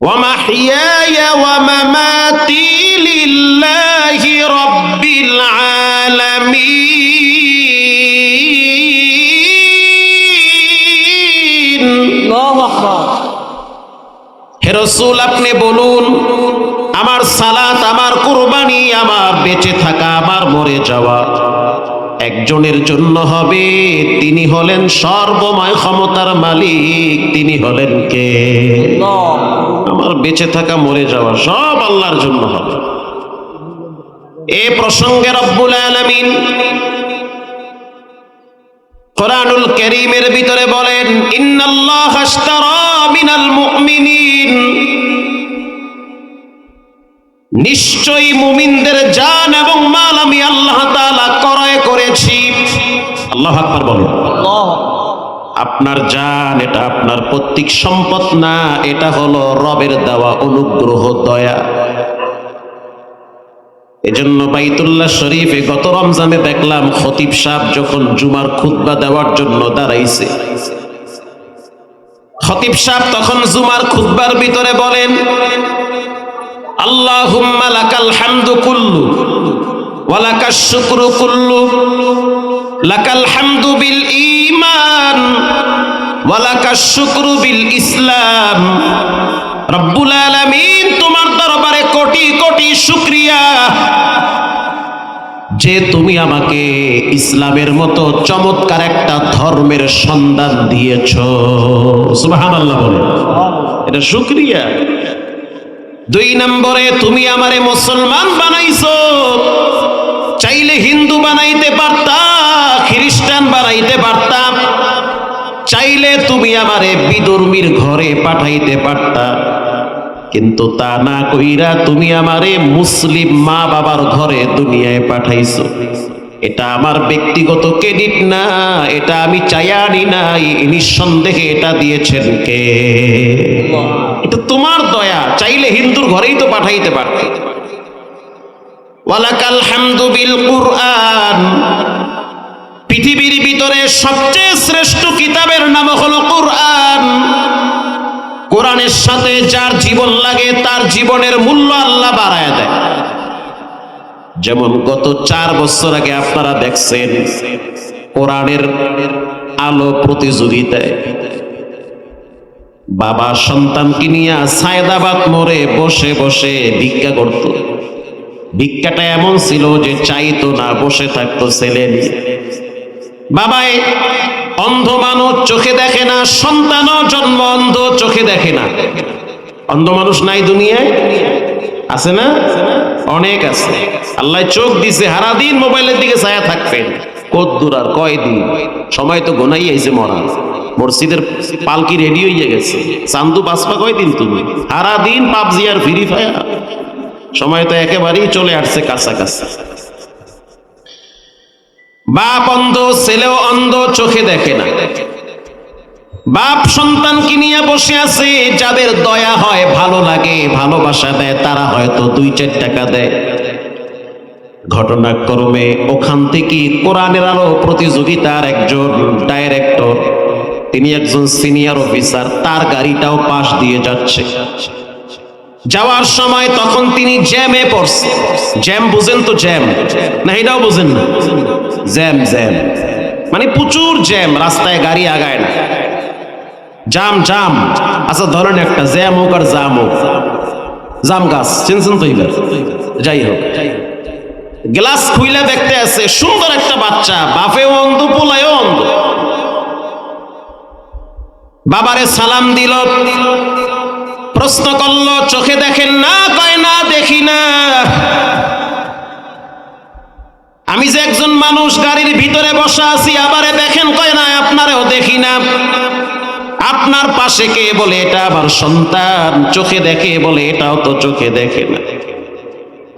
ومحياي ومماتي لله رب العالمين আল্লাহু আকবার হে রসুল আপনি বলুন আমার সালাত আমার কুরবানি আমার বেঁচে থাকা আমার মরে যাওয়া একজনের জন্য হবে, তিনি হলেন সর্বময় ক্ষমতার মালিক, তিনি হলেন কে? আমার বেঁচে থাকা, মরে যাওয়া সব আল্লাহর জন্য হবে। এ প্রসঙ্গে রব্বুল আলামিন কোরআনুল কারীমের ভিতরে বলেন, ইন্নাল্লাহ আশতারা মিনাল মুমিনিন। নিশ্চয়ই মুমিনদের জান এবং মাল আমি আল্লাহ ক্রয় করেছি। আল্লাহ আকবার আল্লাহ আপনার জান এটা আপনার পৈতৃক সম্পদ না, এটা হলো রবের দেওয়া অনুগ্রহ, দয়া। এজন্য বাইতুল্লাহ শরীফে গত রমজানে দেখলাম খতিব সাহেব যখন জুমার খুতবা দেওয়ার জন্য দাঁড়াইছে। খতিব সাহেব তখন জুমার খুতবার ভিতরে বলেন লাকাল কুল্লু লাকাল বিল ইসলাম। তোমার দরবারে কোটি কোটি শুকরিয়া। যে তুমি আমাকে ইসলামের মতো চমৎকার একটা ধর্মের সন্ধান দিয়েছ। সুবহানাল্লাহ বলে। এটা শুকরিয়া। দুই নম্বরে তুমি আমারে মুসলমান বানাইছো। চাইলে হিন্দু বানাইতে পারতা, খ্রিস্টান বানাইতে পারতাম চাইলে তুমি আমারে বিদুর্মীর ঘরে পাঠাইতে পারতা। কিন্তু তা না কইরা তুমি আমারে মুসলিম মা বাবার ঘরে দুনিয়ায় পাঠাইছো। এটা আমার ব্যক্তিগত ক্রেডিট না, এটা আমি চাইয়ানি নাই নিঃসন্দেহে এটা দিয়েছেন কে? এটা তোমার দয়া, চাইলে হিন্দুর ঘরেই তো পাঠাইতে পারতে। ওয়ালাকাল হামদু বিল কুরআন। পৃথিবীর ভিতরে সবচেয়ে শ্রেষ্ঠ কিতাবের নাম হলো কোরআন। কোরআনের সাথে যার জীবন লাগে, তার জীবনের মূল্য আল্লাহ বাড়ায় দেয়। যেমন গত চার বছর আগে আপনারা দেখছেন, কোরআনের আলো প্রতিযোগিতায় বাবা সন্তানকে নিয়ে সায়দাবাদ মোড়ে বসে বসে ভিক্ষা করত। ভিক্ষাটা এমন ছিল যে চাইতো না, বসে থাকতো ছেলে বাবাই অন্ধ মানুষ চোখে দেখে না, সন্তানও জন্ম অন্ধ চোখে দেখে না। অন্ধ মানুষ নাই দুনিয়ায়? আছে না? অনেক আছে। আল্লাহ চোখ দিছে, সারাদিন মোবাইলের দিকে ছায়া থাকবেন কদ্দুর আর কয়দিন সময় তো গোনাই আইছে মরা। মসজিদের পালকি রেডি হয়ে গেছে। চান্দু বাসপা কয়দিন তুমি? সারাদিন পাবজি আর ফ্রি ফায়ার সময় তো একেবারেই চলে আসছে কাছাকাছি। বাপ অন্ধ, ছেলেও অন্ধ, চোখে দেখে না। বাপ সন্তানকে নিয়ে বসে আছে, যাদের দয়া হয়, ভালো লাগে, ভালোবাসা দেয়, তারা হয়তো দুই চার টাকা দেয়। ঘটনাক্রমে ওখান থেকে কোরআনের আলো প্রতিযোগিতার একজন ডাইরেক্টর তিনি একজন সিনিয়র অফিসার তার গাড়িটাও পাশ দিয়ে যাচ্ছে। যাওয়ার সময় তখন তিনি জ্যামে পড়ছে। জ্যাম বুঝেন তো জ্যাম না, এটাও বুঝেন না। জ্যাম জ্যাম মানে প্রচুর জ্যাম রাস্তায় গাড়ি আগায় না। জাম জাম। আচ্ছা ধরেন একটা জ্যাম হোক আর জাম হোক। জাম গাছ, চিনছেন তো যাই হোক। গ্লাস খুইলে দেখতে আছে, সুন্দর একটা বাচ্চা। বাপেও অন্ধ, পোলায়ও অন্ধ। বাবারে সালাম দিল। প্রশ্ন করল, চোখে দেখেন না, কয় না, দেখি না। আমি যে একজন মানুষ, গাড়ির ভিতরে বসা আছি, আবারে দেখেন, কয় না, আপনারেও দেখি না। আপনার পাশে কে বলে, এটা আবার সন্তান চোখে দেখে বলে, এটাও তো চোখে দেখে না।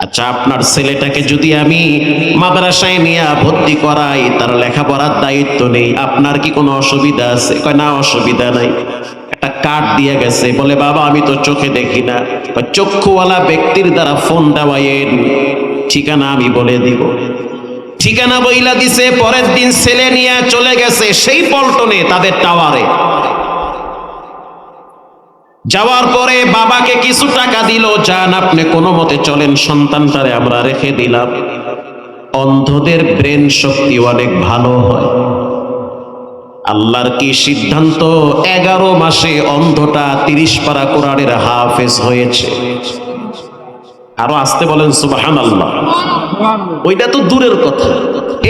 আচ্ছা আপনার ছেলেটাকে যদি আমি মাদ্রাসায় নিয়ে ভর্তি করাই, তার লেখাপড়ার দায়িত্ব নেই, আপনার কি কোনো অসুবিধা আছে? কয়, না, অসুবিধা নাই। একটা কার্ড দিয়ে গেছে, বলে, বাবা, আমি তো চোখে দেখি না। চক্ষুওয়ালা ব্যক্তির দ্বারা ফোন দেওয়াইয়েন ঠিকানা আমি বলে দিব। ঠিকানা বইলা দিছে, পরের দিন ছেলে নিয়ে চলে গেছে, সেই পল্টনে তাদের টাওয়ারে। যাওয়ার পরে বাবাকে কিছু টাকা দিল যান আপনি কোনো মতে চলেন, সন্তানটারে আমরা রেখে দিলাম। অন্ধদের ব্রেন শক্তি অনেক ভালো হয়। আল্লাহর কি সিদ্ধান্ত? এগারো মাসে অন্ধটা তিরিশ পারা কোরআনের হাফেজ হয়েছে। আরও আসতে বলেন সুবাহান আল্লাহ ওইটা তো দূরের কথা।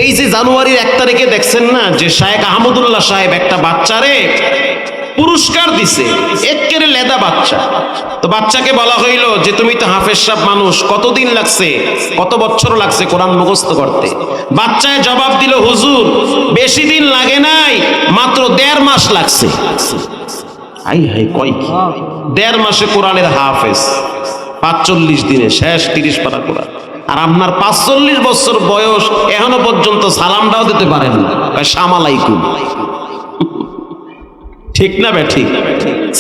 এই যে জানুয়ারির এক তারিখে দেখছেন না, যে শায়েখ আহমদুল্লাহ সাহেব একটা বাচ্চারে পুরস্কার দিছে। একের লেদা বাচ্চা। তো বাচ্চাকে বলা হইল যে, তুমি তো হাফেজ সাহেব মানুষ, কতদিন লাগছে, কত বছর লাগছে কোরআন মুখস্থ করতে? বাচ্চায় জবাব দিল, হুজুর, বেশি দিন লাগে নাই, মাত্র দেড় মাস লাগছে। আই হাই কয় কি? দেড় মাসে কোরআনের হাফেজ, পাঁচচল্লিশ দিনে শেষ তিরিশ পারা কোরআন। আর আপনার পাঁচচল্লিশ বছর বয়স এখনও পর্যন্ত সালামটাও দিতে পারেন না। সামালাইকুম ঠিক না বে ঠিক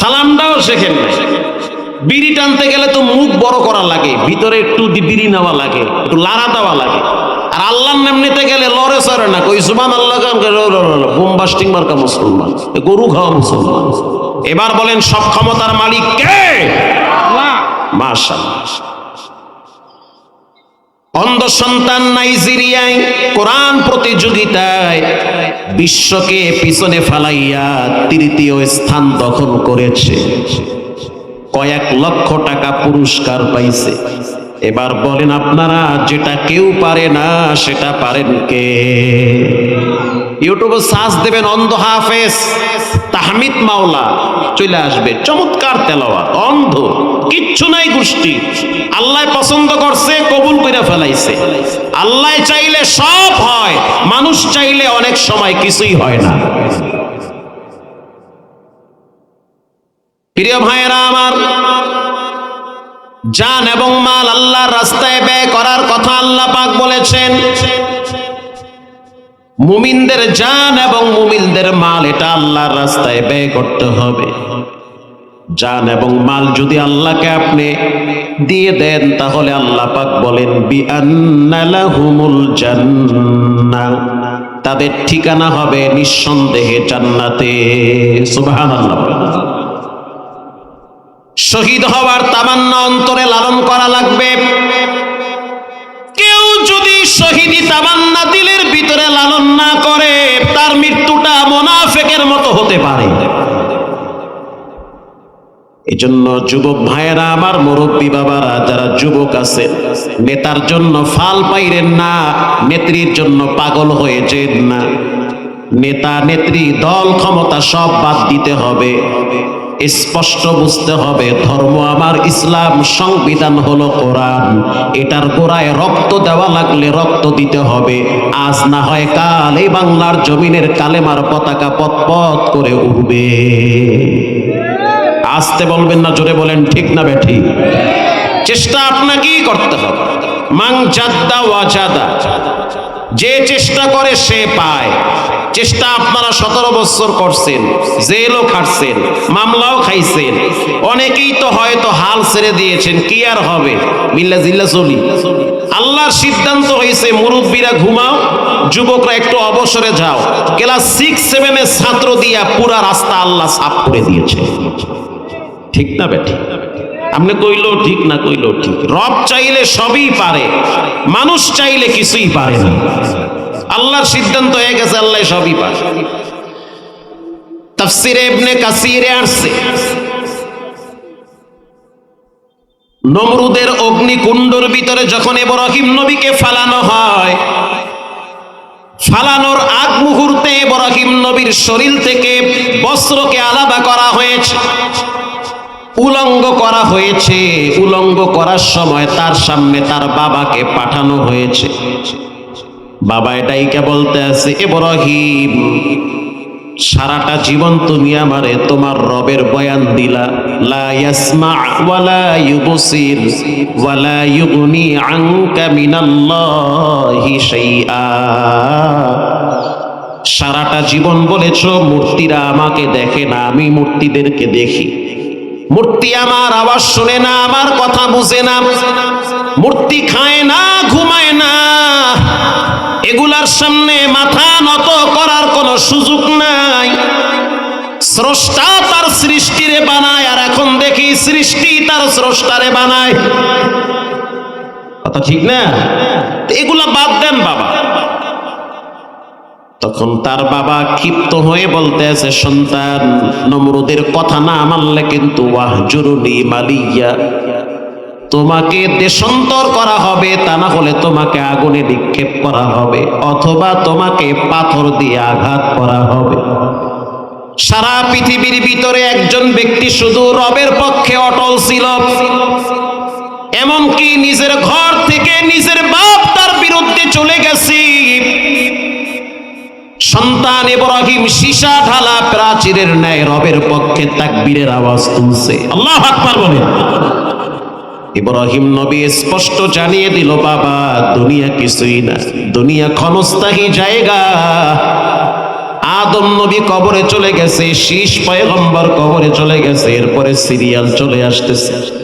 সালামটাও শেখেন বিড়ি টানতে গেলে তো মুখ বড় করা লাগে ভিতরে একটু বিড়ি নেওয়া লাগে একটু লাড়া দেওয়া লাগে। আর আল্লাহর নাম নিতে গেলে লড়ে সরে না কই সুবান আল্লাহ বোমবাস্টিং মার্কা মুসলমান গরু খাওয়া মুসলমান। এবার বলেন সব ক্ষমতার মালিক কে? মাশাআল্লাহ। অন্ধ সন্তান নাইজেরিয়ায় কোরআন প্রতিযোগিতায় বিশ্বকে পিছনে ফালাইয়া তৃতীয় স্থান দখল করেছে। কয়েক লক্ষ টাকা পুরস্কার পাইছে। এবার বলেন, আপনারা যেটা কেউ পারে না, সেটা পারেন কে? ইউটিউবে সার্চ দেবেন, অন্ধ হাফেজ তাহমিদ মাওলা। চলে আসবে, চমৎকার তেলাওয়াত, অন্ধ। কিচ্ছু নাই গোষ্ঠী। আল্লাহ পছন্দ করছে, কবুল করে ফেলাইছে। আল্লাহ চাইলে সব হয়, মানুষ চাইলে অনেক সময় কিছুই হয় না। প্রিয় ভাইয়েরা আমার, জান এবং মাল আল্লাহর রাস্তায় ব্যয় করার কথা আল্লাহ পাক বলেছেন। মুমিনদের জান এবং মুমিনদের মাল, এটা আল্লাহর রাস্তায় ব্যয় করতে হবে। জান এবং মাল যদি আল্লাহকে আপনি দিয়ে দেন, তাহলে আল্লাহ পাক বলেন তাদের ঠিকানা হবে নিঃসন্দেহে জান্নাতে। সুবহানাল্লাহ। শহীদ হওয়ার তামান্না অন্তরে লালন করা লাগবে। কেউ যদি শহীদি তামান্না দিলের ভিতরে লালন না করে, তার মৃত্যুটা মোনাফেকের মতো হতে পারে। এই জন্য যুবক ভাইয়েরা, আমার মুরব্বী বাবারা, যারা যুবক আছে, নেতার জন্য ফাল পাইরেন না, নেত্রীর জন্য পাগল হয়ে যেন না। নেতা, নেত্রী, দল, ক্ষমতা সব বাদ দিতে হবে, স্পষ্ট বুঝতে হবে, ধর্ম আমার ইসলাম সংবিধান হলো কোরআন। এটার গোড়ায় রক্ত দেওয়া লাগলে রক্ত দিতে হবে, আজ না হয় কাল এই বাংলার জমিনের কালেমার পতাকা পথ করে উঠবে। আসতে বলবেন না, জোরে বলেন, ঠিক না বেঠি চেষ্টা আপনাকেই করতে হবে। মাং জাদ্দা ওয়াজাদা যে চেষ্টা করে, সে পায়। চেষ্টা আপনারা সতেরো বছর করছেন, জেলও খাটছেন, মামলাও খাইছেন। অনেকেই তো হয়তো হাল ছেড়ে দিয়েছেন, কি আর হবে? মিল্লা জিল্লা চলি আল্লাহর সিদ্ধান্ত হয়েছে মুরব্বীরা ঘুমাও, যুবকরা একটু অবসরে যাও। ক্লাস সিক্স সেভেনের ছাত্র দিয়া পুরা রাস্তা আল্লাহ সাফ করে দিয়েছে। ঠিক না বেঠি আপনি কইলেও ঠিক না কইলেও ঠিক? রব চাইলে সবই পারে, মানুষ চাইলে কিছুই পারে না। আল্লাহর সিদ্ধান্ত হয়ে গেছে, আল্লাহ সবই পারে। তাফসিরে কাসিরে আসছে। নমরুদের অগ্নিকুণ্ডর ভিতরে যখন ইব্রাহিম নবীকে ফালানো হয়, ফালানোর আগ মুহূর্তে ইব্রাহিম নবীর শরীর থেকে বস্ত্রকে আলাদা করা হয়েছে। উলঙ্গ করা হয়েছে। উলঙ্গ করার সময় তার সামনে তার বাবাকে পাঠানো হয়েছে। বাবা এটাই কে বলতে আছে ইব্রাহিম, সারাটা জীবন তুমি আমারে তোমার রবের বয়ান দিলা। লা ইয়াসমা ওয়ালা ইউবসির ওয়ালা ইউগনি আনকা মিনাল্লাহি শাইআ। সারাটা জীবন বলেছ, মূর্তিরা আমাকে দেখে না, আমি মূর্তিদেরকে দেখি। মূর্তি আমার আওয়াজ শুনে না, আমার কথা বুঝে না। মূর্তি খায় না, ঘুমায় না। এগুলার সামনে মাথা নত করার কোনো সুযোগ নাই। স্রষ্টা তার সৃষ্টিরে বানায়, আর এখন দেখি সৃষ্টি তার স্রষ্টারে বানায়। কথা ঠিক না? এগুলা বাদ দেন বাবা। তখন তার বাবা ক্ষিপ্ত হয়ে বলতে আছে সন্তান, নমরুদের কথা না মানলে কিন্তু ওয়াহজুরুনি মালিয়া। তোমাকে দেশান্তর করা হবে, তা না হলে তোমাকে আগুনে নিক্ষেপ করা হবে, অথবা তোমাকে পাথর দিয়ে আঘাত করা হবে। সারা পৃথিবীর ভিতরে একজন ব্যক্তি শুধু রবের পক্ষে অটল ছিল। এমনকি নিজের ঘর থেকে নিজের বাপ তার বিরুদ্ধে চলে গেছি। সন্তান ইব্রাহিম সীসা ঢালা প্রাচীরের ন্যায় রবের পক্ষে তাকবীরের আওয়াজ তুলছে। আল্লাহ আকবার বলেন। ইব্রাহিম নবী স্পষ্ট জানিয়ে দিল, বাবা, দুনিয়া কিছুই না। দুনিয়া ক্ষণস্থায়ী জায়গা। আদম নবী কবরে চলে গেছে, শীষ পয়গম্বর কবরে চলে গেছে, এরপরে সিরিয়াল চলে আসতেছে।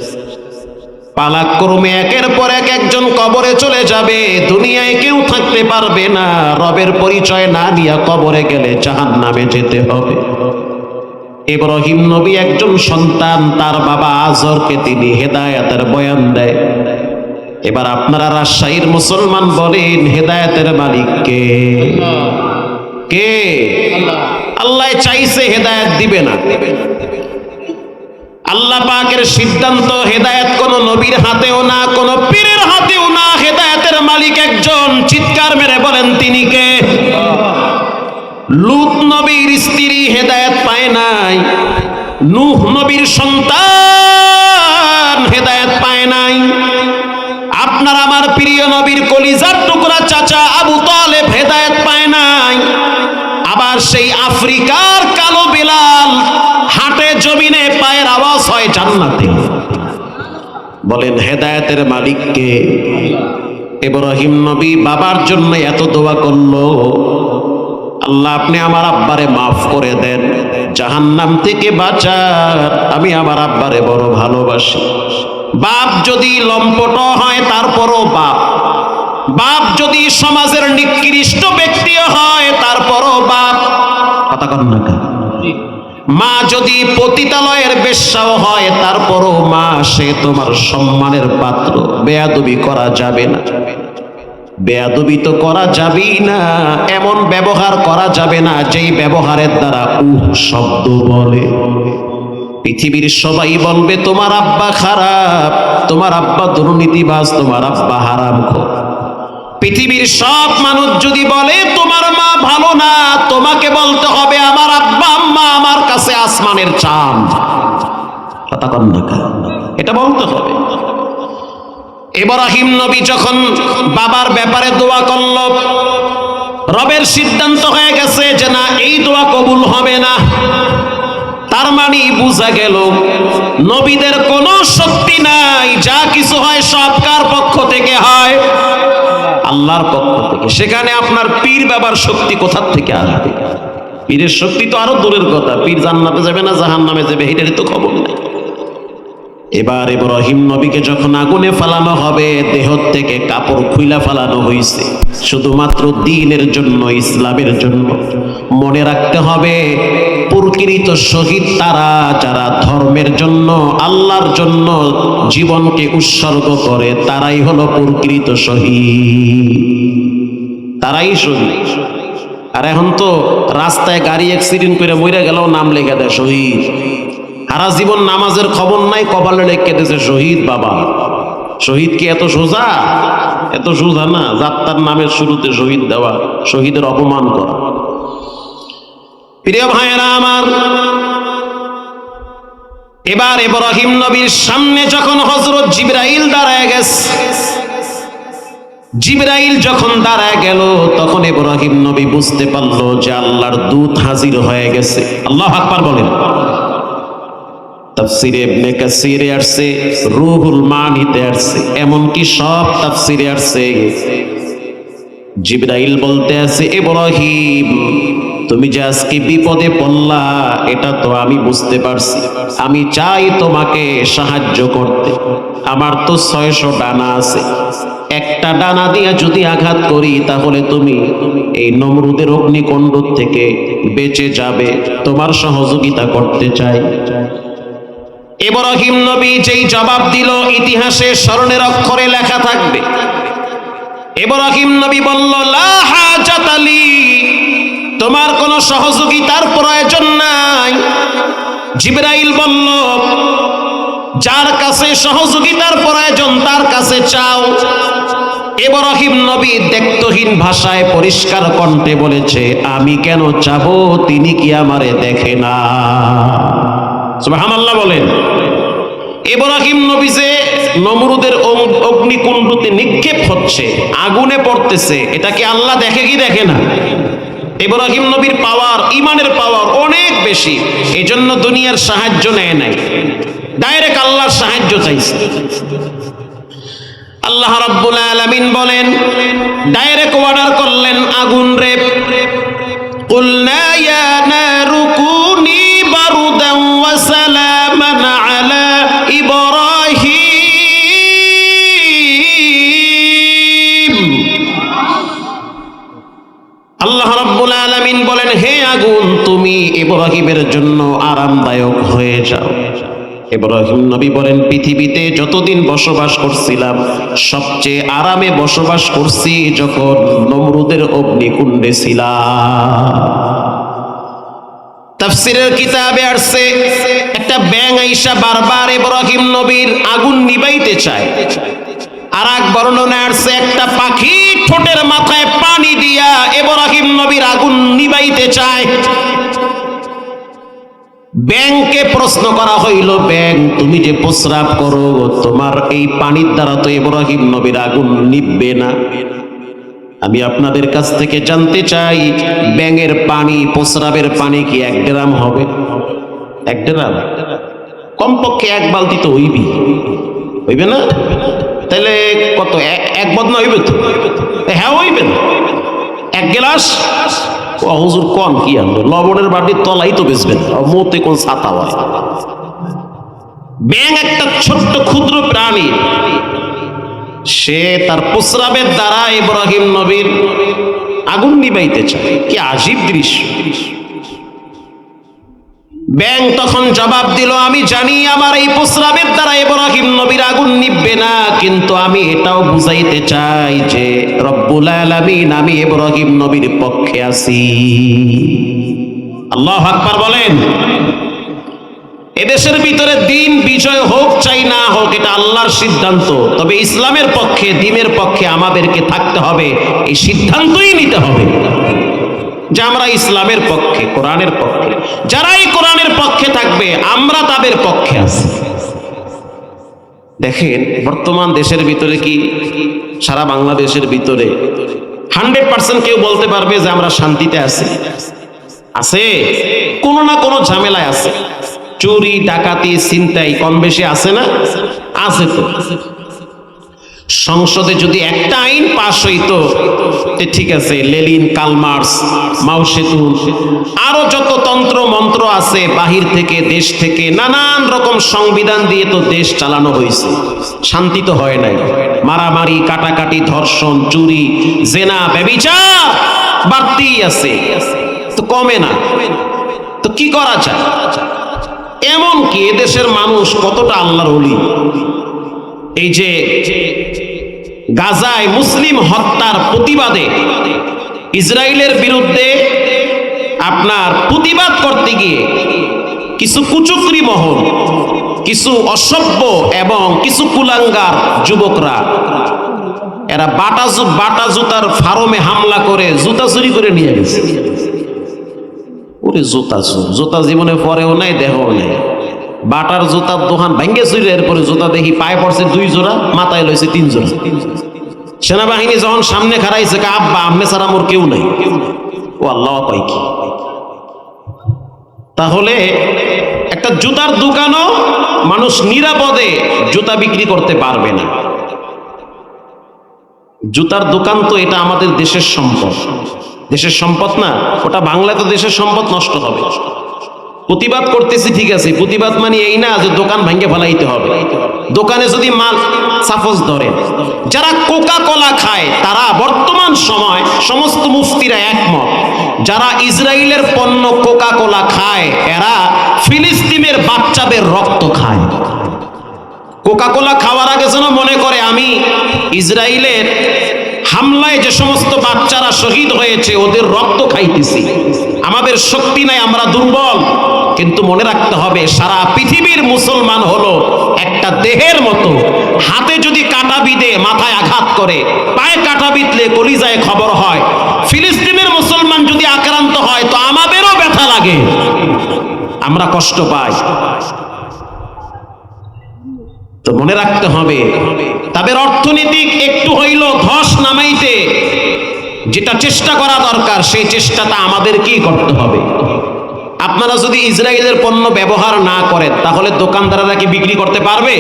পালাক্রমে একের পর এক একজন কবরে চলে যাবে। দুনিয়ায় কেউ থাকতে পারবে না। রবের পরিচয় না নিয়ে কবরে গেলে জাহান নামে যেতে হবে। ইব্রাহিম নবী একজন সন্তান, তার বাবা আজরকে তিনি হেদায়াতের বয়ান দেয়। এবার আপনারা রাজশাহীর মুসলমান বলেন, হেদায়েতের মালিক কে? কে? আল্লাহ চাইছে হেদায়েত দিবে না। আল্লাহ পাকের সিদ্ধান্ত হেদায়েত কোন হেদায়েত পায় নাই। নূহ নবীর সন্তান হেদায়েত পায় নাই। আপনার আমার প্রিয় নবীর কলিজার টুকরা চাচা আবু তালেব হেদায়েত পায় নাই। আবার সেই আফ্রিকার কালো বিলাল হাটে জমিনে পায়ের আওয়াজ হয় জান্নাতে। বলেন, হেদায়েতের মালিককে? ইব্রাহিম নবী বাবার জন্য এত দোয়া করল। আল্লাহ, আপনি আমার আব্বারে মাফ করে দেন। জাহান্নাম থেকে বাঁচান আমি আমার আব্বারে বড় ভালোবাসি। বাপ যদি লম্পট হয়, তারপরও বাপ। বাপ যদি সমাজের নিকৃষ্ট ব্যক্তিও হয়, তারপরও বাপ। কথা কন না মা যদি পতিতালয়ের বেশ্যাও হয়, তারপরও মা, সে তোমার সম্মানের পাত্র। বেয়াদবি করা যাবে না। বেয়াদবি তো করা যাবেই না, এমন ব্যবহার করা যাবে না, যেই ব্যবহারের দ্বারা উহ শব্দ বলে। পৃথিবীর সবাই বলবে, তোমার আব্বা খারাপ, তোমার আব্বা দুর্নীতিবাজ, তোমার আব্বা হারাম পৃথিবীর সব মানুষ যদি বলে, তোমার মা ভালো না, তোমাকে বলতে হবে, আমার আব্বা আম্মা আমার কাছে আসমানের চাঁদ। এটা বলতে হবে। ইব্রাহিম নবী যখন বাবার ব্যাপারে দোয়া করল, রবের সিদ্ধান্ত হয়ে গেছে যে না, এই দোয়া কবুল হবে না। তার মানে বোঝা গেল, নবীদের কোনো শক্তি নাই, যা কিছু হয় সব কার পক্ষ থেকে হয়? আল্লাহর পক্ষ থেকে। সেখানে আপনার পীর বাবার শক্তি কোথার থেকে আসবে? পীরের শক্তি তো আরও দূরের কথা। পীর জান্নাতে যাবে না জাহান নামে যাবে, এটারই তো খবর নাই। এবার ইব্রাহিম নবীকে যখন আগুনে ফালানো হবে দেহ থেকে কাপড় খুইলা ফালানো হয়েছে শুধুমাত্র দিনের জন্য, ইসলামের জন্য। মনে রাখতে হবে, প্রকৃত শহীদ তারা, যারা ধর্মের জন্য, আল্লাহর জন্য জীবনকে উৎসর্গ করে, তারাই হলো প্রকৃত শহীদ। তারাই শহীদ। আর এখন তো রাস্তায় গাড়ি অ্যাক্সিডেন্ট করে মরে গেলেও নাম লেখা দেয় শহীদ। সারা জীবন নামাজের খবর নাই, কপালে লেখে দিয়েছে, শহীদ বাবা। শহীদ কি এত সোজা? এত সোজা না, যাত্রার নামের শুরুতে শহীদ দেওয়া, শহীদের অপমান করা। প্রিয় ভাইয়েরা আমার, এবার ইব্রাহিম নবীর সামনে যখন হজরত জিব্রাইল দাঁড়ায় গেছে, জিব্রাইল যখন দাঁড়ায় গেল, তখন ইব্রাহিম নবী বুঝতে পারল যে আল্লাহর দূত হাজির হয়ে গেছে। আল্লাহ আকবার বলেন। তাফসিরে ইবনে কাসিরে মানিতে এমনকি সব তাফসিরে আসছে। বলতে আছে, ইব্রাহিম, তুমি যে আজকে বিপদে পড়লা, এটা তো আমি বুঝতে পারছি। আমি চাই তোমাকে সাহায্য করতে। আমার তো ছয়শো ডানা আছে। একটা ডানা দিয়ে যদি আঘাত করি, তাহলে তুমি এই নমরুদের অগ্নিকুণ্ড থেকে বেঁচে যাবে। তোমার সহযোগিতা করতে চাই। ইব্রাহিম নবী যেই জবাব দিল, ইতিহাসে স্মরণের অক্ষরে লেখা থাকবে। ইব্রাহিম নবী বলল, লা তোমার কোনো সহযোগিতার প্রয়োজন নাই। জিবরাইল বলল, যার কাছে সহযোগিতার প্রয়োজন, তার কাছে চাও। ইব্রাহিম নবী দেখতহীন ভাষায় পরিষ্কার কণ্ঠে বলেছে, আমি কেন চাবো তিনি কি আমারে দেখে না? সুবহানাল্লাহ বলেন। ইব্রাহিম নবী যে নমরুদের অগ্নিকুণ্ডতে নিক্ষেপ হচ্ছে, আগুনে পড়তেছে। এটা কি আল্লাহ দেখে কি দেখে না? ইব্রাহিম নবীর পাওয়ার, ইমানের পাওয়ার অনেক বেশি। এজন্য দুনিয়ার সাহায্য নেয় নাই। ডাইরেক্ট আল্লাহর সাহায্য চাইছে। আল্লাহ রাব্বুল আলামিন বলেন ডাইরেক্ট অর্ডার করলেন আগুন রে। কুলনা ইয়া না আরামদায়ক হয়ে যাও। ইব্রাহিম নবী বলেন, পৃথিবীতে যতদিন বসবাস করছিলাম, সবচেয়ে আরামে বসবাস করছি যখন নমরুদের অগ্নিকুণ্ডে ছিলাম। কিতাবে আসছে, একটা ব্যাং আইসা বারবার ইব্রাহিম নবীর আগুন নিবাইতে চায়। আর এক বর্ণনা আসছে, একটা পাখি ঠোঁটের মাথায় পানি দিয়া ইব্রাহিম নবীর আগুন নিবাইতে চায়। ব্যাংকে প্রশ্ন করা হইল, ব্যাং, তুমি যে প্রস্রাব করো, তোমার এই পানির দ্বারা তো ইব্রাহিম নবীর আগুন নিববে না। আমি আপনাদের কাছ থেকে জানতে চাই, ব্যাঙের পানি, প্রস্রাবের পানি কি এক গ্রাম হবে? এক গ্রাম? কমপক্ষে এক বালতি তো হইবি হইবে না? তাহলে কত? এক- বদনা হইবে তো? হ্যাঁ হইবে না। এক গ্লাস? হুজুর কম কি আনবে লবণের বাটির তলাই তো বেচবেন মোতে কোন ছাতা হয়? ব্যাং একটা ছোট্ট ক্ষুদ্র প্রাণী। সে তার প্রস্রাবের দ্বারা ইব্রাহিম নবীর আগুন নিবাইতে চায়। কি আজীব দৃশ্য। ব্যাং তখন জবাব দিল, আমি জানি আমার এই প্রস্রাবের দ্বারা ইব্রাহিম নবীর আগুন নিববে না, কিন্তু আমি এটাও বুঝাইতে চাই যে রব্বুল আলামিন আমি ইব্রাহিম নবীর পক্ষে আছি। আল্লাহ আকবার বলেন। এদেশের ভিতরে দিন বিজয় হোক চাই না হোক, এটা আল্লাহর সিদ্ধান্ত। তবে ইসলামের পক্ষে, দিনের পক্ষে আমাদেরকে থাকতে হবে, এই সিদ্ধান্তই নিতে হবে। যে আমরা ইসলামের পক্ষে, কোরআনের পক্ষে। যারা এই কোরআনের পক্ষে থাকবে, আমরা তাদের পক্ষে আছি। দেখেন, বর্তমান দেশের ভিতরে কি? সারা বাংলাদেশের ভিতরে। হান্ড্রেড পার্সেন্ট কেউ বলতে পারবে যে আমরা শান্তিতে আছি। আছে। কোনো না কোনো ঝামেলায় আছে। চুরি, ডাকাতি, ছিনতাই কম বেশি আছে না? আছে তো। সংসদে যদি একটা আইন পাশ হইতো ঠিক আছে, লেলিন কালমার্স মাও সেতু, আরও যত তন্ত্র মন্ত্র আছে, বাহির থেকে, দেশ থেকে, নানান রকম সংবিধান দিয়ে তো দেশ চালানো হয়েছে। শান্তি তো হয় নাই। মারামারি, কাটাকাটি, ধর্ষণ, চুরি, জেনা, ব্যবিচার বাড়তেই আছে। তো কমে না। তো কি করা যায়? এমন কি এদেশের মানুষ কতটা আল্লাহর অলি এই যে গাজায় মুসলিম হত্যার প্রতিবাদে ইসরায়েলের বিরুদ্ধে আপনার প্রতিবাদ করতে গিয়ে কিছু কুচুকরি মহল, কিছু অসভ্য এবং কিছু কুলাঙ্গার যুবকরা, এরা বাটা বাটা জুতার ফার্মে হামলা করে জুতা চুরি করে নিয়ে গেছে। ওরে জুতা জুতা জীবনে পরেও নাই, দেহও নাই। বাটার জুতার দোকান ভাঙ্গে চুরি, এরপরে জুতা দেখি পায়ে পড়ছে দুই জোড়া, মাথায় লইছে তিন জোড়া। সেনাবাহিনী যখন সামনে খারাইছে আব্বা, আম্মে ছাড়া মোর কেউ নাই। ও আল্লাহ কয় কি? তাহলে একটা জুতার দোকানও মানুষ নিরাপদে জুতা বিক্রি করতে পারবে না। জুতার দোকান তো এটা আমাদের দেশের সম্পদ। দেশের সম্পদ না, ওটা বাংলা তো দেশের সম্পদ নষ্ট হবে। প্রতিবাদ করতেছি, ঠিক আছে। প্রতিবাদ মানে এই না যে দোকান ভাঙ্গে ফেলাইতে হবে। দোকানে যদি মাল সাপোজ ধরে, যারা কোকা কোলা খায়, তারা বর্তমান সময় সমস্ত মুফতিরা একমত। যারা ইসরায়েলের পণ্য কোকা কোলা খায়, এরা ফিলিস্তিনের বাচ্চাদের রক্ত খায়। কোকা কোলা খাওয়ার আগে যেন মনে করে, আমি ইসরায়েলের হামলায় যে সমস্ত বাচ্চারা শহীদ হয়েছে, ওদের রক্ত খাইতেছি। আমাদের শক্তি নাই, আমরা দুর্বল। কিন্তু মনে রাখতে হবে, সারা পৃথিবীর মুসলমান হলো একটা দেহের মতো। হাতে যদি কাটা বিঁধে মাথায় আঘাত করে, পায়ে কাটা বিঁধলে কলিজায় খবর হয়। ফিলিস্তিনের মুসলমান যদি আক্রান্ত হয়, তো আমাদেরও ব্যথা লাগে। আমরা কষ্ট পাই। তো মনে রাখতে হবে, তাদের অর্থনৈতিক একটু হইল ধস নামাইতে, যেটা চেষ্টা করা দরকার, সেই চেষ্টাটা আমাদেরকেই করতে হবে। আপনারা যদি ইসরায়েলের পণ্য ব্যবহার না করেন, তাহলে দোকানদাররা কি বিক্রি করতে পারবে?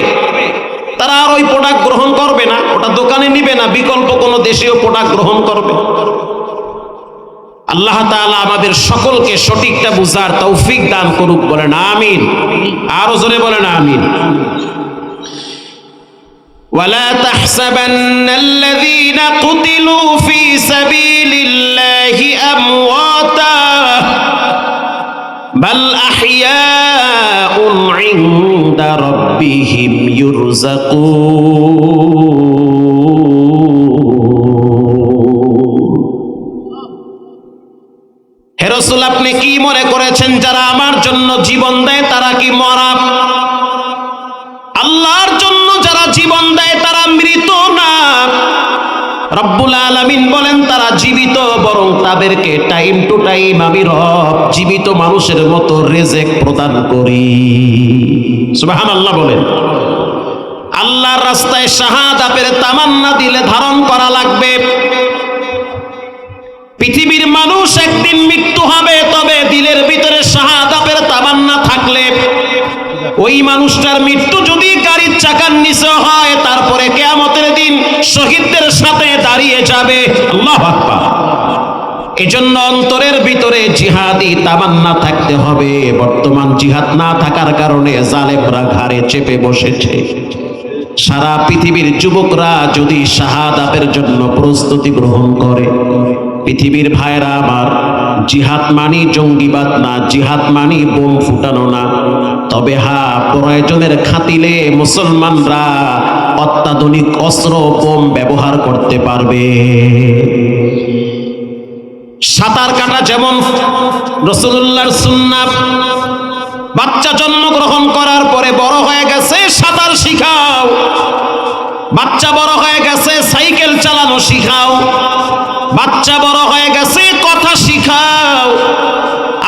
তারা আর ওই প্রোডাক্ট গ্রহণ করবে না, ওটা দোকানে নিবে না, বিকল্প কোনো দেশীয় প্রোডাক্ট গ্রহণ করবে। আল্লাহ তাআলা আমাদের সকলকে সঠিকটা বুঝার তৌফিক দান করুক বলেন, আমিন। আরও জোরে বলেন, আমিন। ولا تحسبن الذين قتلوا في سبيل الله امواتا بل احياء عند ربهم يرزقون হে রসুল আপনি কি মনে করেছেন যারা আমার জন্য জীবন দেয় তারা কি মরা রব্বুল আলামিন বলেন, তারা জীবিত, বরং তাদেরকে টাইম টু টাইম আমি রব, জীবিত মানুষের মতো রেজেক প্রদান করি। সুবহানাল্লাহ বলেন। আল্লাহর রাস্তায় শাহাদাতের তামান্না দিলে ধারণ করা লাগবে। পৃথিবীর মানুষ একদিন মৃত্যু হবে তবে দিলের ভিতরে শাহাদাতের তামান্না থাকলে ওই মানুষটার মৃত্যু যদি গাড়ির চাকার নিচে হয়, তারপরে কেয়ামতের দিন শহীদদের সাথে দাঁড়িয়ে যাবে। এজন্য অন্তরের ভিতরে জিহাদি তামান্না থাকতে হবে। বর্তমান জিহাদ না থাকার কারণে জালেমরা ঘাড়ে চেপে বসেছে। সারা পৃথিবীর যুবকরা যদি শাহাদাতের জন্য প্রস্তুতি গ্রহণ করে পৃথিবীর ভাইরা আমার, জিহাদ মানি জঙ্গিবাদ না, জিহাদ মানি বোম ফুটানো না। তবে হা, প্রয়োজনের খাতিলে মুসলমানরা অত্যাধুনিক অস্ত্র বোম ব্যবহার করতে পারবে। সাঁতার কাটা যেমন রসুল্লাহর সুন্নাত বাচ্চা জন্মগ্রহণ করার পরে বড় হয়ে গেছে সাঁতার শিখাও। বাচ্চা বড় হয়ে গেছে সাইকেল চালানো শিখাও। বাচ্চা বড় হয়ে গেছে, কথা শিখাও।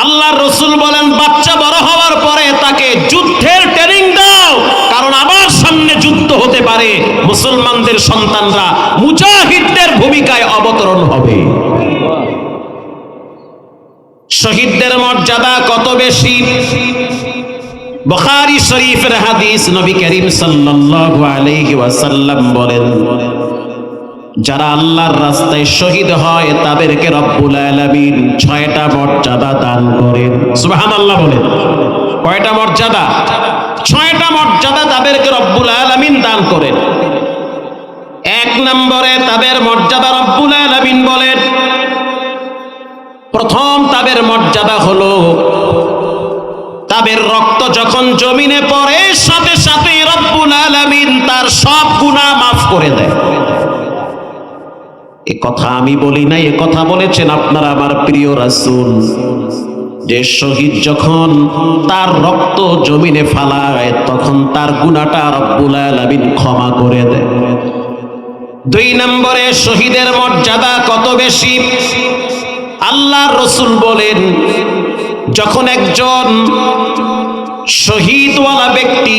আল্লাহ রসুল বলেন, বাচ্চা বড় হওয়ার পরে তাকে যুদ্ধের ট্রেনিং দাও, কারণ আমার সামনে যুদ্ধ হতে পারে। মুসলমানদের সন্তানরা মুজাহিদদের ভূমিকায় অবতরণ হবে। শহীদদের মর্যাদা কত বেশি? বুখারী শরীফের হাদিস নবী করিম সাল্লাল্লাহু আলাইহি বলেন যারা আল্লাহর রাস্তায় শহীদ হয়, তাদেরকে রব্বুল আলামিন ছয়টা মর্যাদা দান করেন। সুবহানাল্লাহ বলেন। কয়টা মর্যাদা? ছয়টা মর্যাদা তাদেরকে রব্বুল আলামিন দান করেন। এক নম্বরে তাদের মর্যাদা রব্বুল আলামিন বলেন। প্রথম তাদের মর্যাদা হলো, তাদের রক্ত যখন জমিনে পড়ে, সাথে সাথে রব্বুল আলামিন তার সব গুনাহ মাফ করে দেয়। এ কথা আমি বলি নাই, এ কথা বলেছেন আপনারা আমার প্রিয় রাসূল। যে শহীদ যখন তার রক্ত জমিনে ফালায়, তখন তার গুনাহটা রব্বুল আলামিন ক্ষমা করে দেয় দুই নম্বরে শহীদের মর্যাদা কত বেশি? আল্লাহ রসুল বলেন, যখন একজন শহীদওয়ালা ব্যক্তি,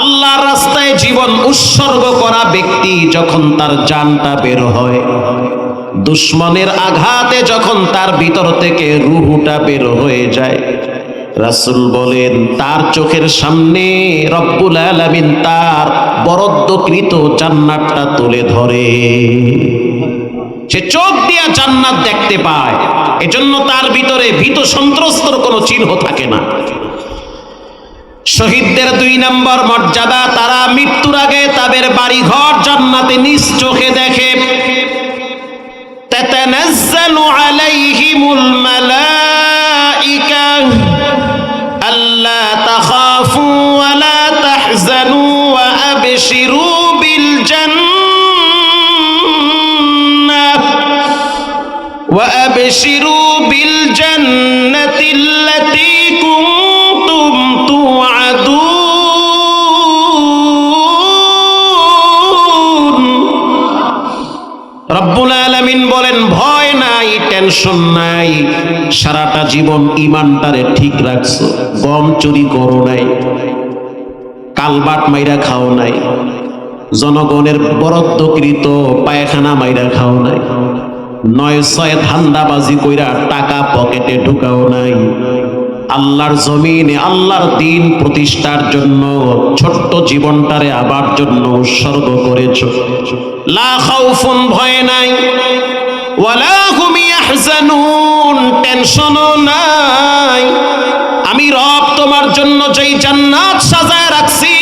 আল্লাহর রাস্তায় জীবন উৎসর্গ করা ব্যক্তি যখন তার জানটা বের হয়, দুশ্মনের আঘাতে যখন তার ভিতর থেকে রুহুটা বের হয়ে যায়, রাসূল বলেন, তার চোখের সামনে রব্বুল আলামিন তার বরদ্দকৃত জান্নাতটা তুলে ধরে। সে চোখ দিয়া জান্নাত দেখতে পায়, এজন্য তার ভিতরে ভীত সন্ত্রস্তর কোনো চিহ্ন থাকে না। শহীদদের দুই নম্বর মর্যাদা তারা মৃত্যুর আগে তাদের বাড়ি ঘর জান্নাতে নিজ চোখে দেখে تتنزل عليهم الملائكة ألا تخافوا ولا تحزنوا وأبشروا بالجنة وأبشروا টেনশন নাই। সারাটা জীবন ইমানটারে ঠিক রাখছো। গম চুরি করো নাই। কালবাট মাইরা খাও নাই। জনগণের বরাদ্দকৃত পায়খানা মাইরা খাও নাই। নয় ছয় ধান্দাবাজি কইরা টাকা পকেটে ঢুকাও নাই। আল্লাহর জমিনে, আল্লাহর দিন প্রতিষ্ঠার জন্য, ছোট্ট জীবনটারে আবার জন্য উৎসর্গ করেছ। লা খাউফুন, ভয় নাই। ওয়ালা হুম ইয়াহজানুন টেনশনও নাই। আমি রব তোমার জন্য যেই জান্নাত সাজায় রাখছি,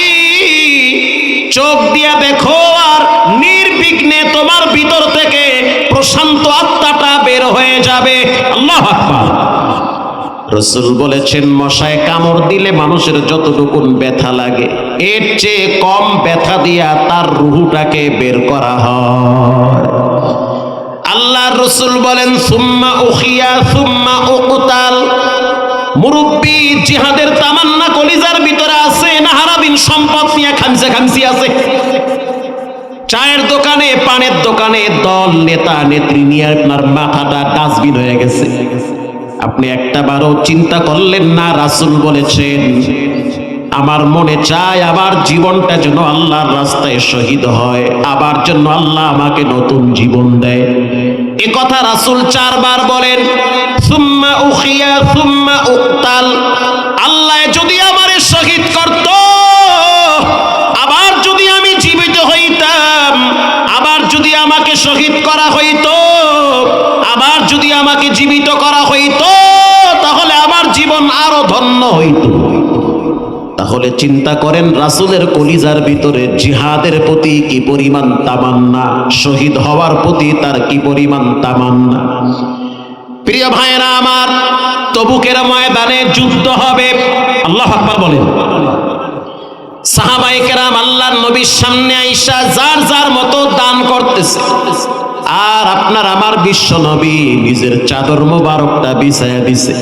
চোখ দিয়া দেখো আর নির্বিঘ্নে তোমার ভিতর থেকে প্রশান্ত আত্মাটা বের হয়ে যাবে। আল্লাহ আকবার। রসুল বলেছেন, মশায় কামড় দিলে মানুষের যতটুকুন ব্যথা লাগে, এর চেয়ে কম ব্যথা দিয়া তার রুহুটাকে বের করা হয়। আল্লাহ রসুল বলেন, সুম্মা উখিয়া, সুম্মা উকুতাল। মুরব্বী জিহাদের তামান্না কলিজার ভিতরে আছে না হারাবিন সম্পদ নিয়ে খামসে খামসি আছে। চায়ের দোকানে, পানের দোকানে দল, নেতা, নেত্রী নিয়ে আপনার মাথাটা ডাস্টবিন হয়ে গেছে। আপনি একটা বারও চিন্তা করলেন না, রাসুল বলেছেন আমার মনে চায় আবার জীবনটা যেন আল্লাহর রাস্তায় শহীদ হয়, আবার জন্য আল্লাহ আমাকে নতুন জীবন দেয়। এ কথা রাসুল চারবার বলেন, সুম্মা উখিয়া, সুম্মা উক্তাল। আল্লাহ যদি আমারে শহীদ করত, আবার যদি আমি জীবিত হইতাম, আবার যদি আমাকে শহীদ করা হইত, আবার যদি আমাকে জীবিত করা হইত, তাহলে আমার জীবন আরও ধন্য হইতো। তাহলে চিন্তা করেন, রাসুলের কলিজার ভিতরে জিহাদের প্রতি কি পরিমাণ তামান্না? শহীদ হওয়ার প্রতি তার কি পরিমাণ তামান্না? প্রিয় ভাইরা আমার তবুকের ময়দানে যুদ্ধ হবে? আল্লাহ আকবার বলেন। সাহাবাই কেরাম আল্লাহর নবীর সামনে আইসা যার যার মতো দান করতেছে। আর আপনার আমার বিশ্ব নবী নিজের চাদর মোবারকটা বিছায়া দিছে।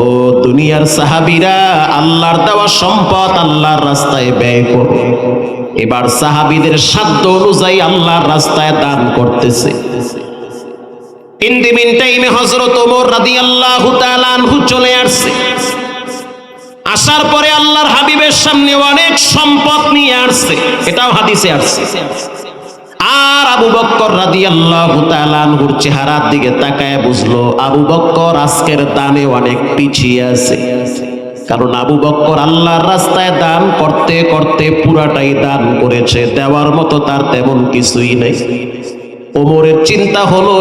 ও দুনিয়ার সাহাবিরা, আল্লাহর দেওয়া সম্পদ আল্লাহর রাস্তায় ব্যয় করো। এবার সাহাবীদের সাধ্য অনুযায়ী আল্লাহর রাস্তায় দান করতেছে। মিন টাইমে চলে আসছে। আসার পরে আল্লাহর হাবিবের সামনে অনেক সম্পদ নিয়ে আসছে। এটাও হাদিসে আসছে। আর আবু বক্কর রাদিয়াল্লাহু তাআলা চেহারার দিকে তাকায় বুঝলো, আবু বক্কর আজকের দানে অনেক পিছিয়ে আছে। কারণ আবু বক্কর আল্লাহর রাস্তায় দান করতে করতে পুরাটাই দান করেছে, দেওয়ার মতো তার তেমন কিছুই নেই। ওমরের চিন্তা হলো